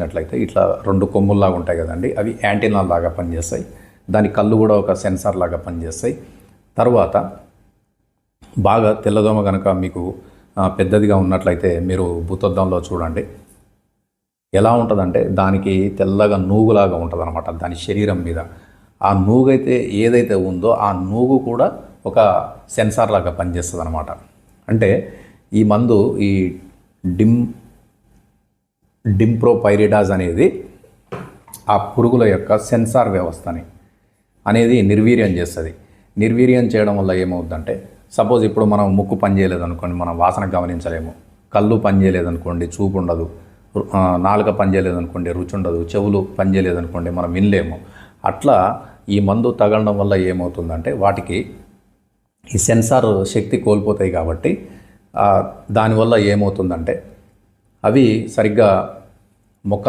చూసినట్లయితే ఇట్లా రెండు కొమ్ముల్లాగా ఉంటాయి కదండి. అవి యాంటీనా లాగా పనిచేస్తాయి. దాని కళ్ళు కూడా ఒక సెన్సార్ లాగా పనిచేస్తాయి. తర్వాత బాగా తెల్లదోమ కనుక మీకు పెద్దదిగా ఉన్నట్లయితే మీరు భూతద్దంలో చూడండి. ఎలా ఉంటుందంటే దానికి తెల్లగా నూగులాగా ఉంటుంది అనమాట దాని శరీరం మీద. ఆ నూగైతే ఏదైతే ఉందో ఆ నూగు కూడా ఒక సెన్సార్ లాగా పనిచేస్తుంది అనమాట అంటే ఈ మందు ఈ డిమ్ డింప్రోపైరిడాజ్ అనేది ఆ పురుగుల యొక్క సెన్సార్ వ్యవస్థని అనేది నిర్వీర్యం చేస్తుంది. నిర్వీర్యం చేయడం వల్ల ఏమవుద్దంటే సపోజ్ ఇప్పుడు మనం ముక్కు పని చేయలేదు అనుకోండి మనం వాసన గమనించలేము. కళ్ళు పని అనుకోండి చూపు ఉండదు. నాలుక పని అనుకోండి రుచి ఉండదు. చెవులు పని అనుకోండి మనం వినలేము. అట్లా ఈ మందు తగలడం వల్ల ఏమవుతుందంటే వాటికి ఈ సెన్సార్ శక్తి కోల్పోతాయి కాబట్టి దానివల్ల ఏమవుతుందంటే అవి సరిగ్గా మొక్కలు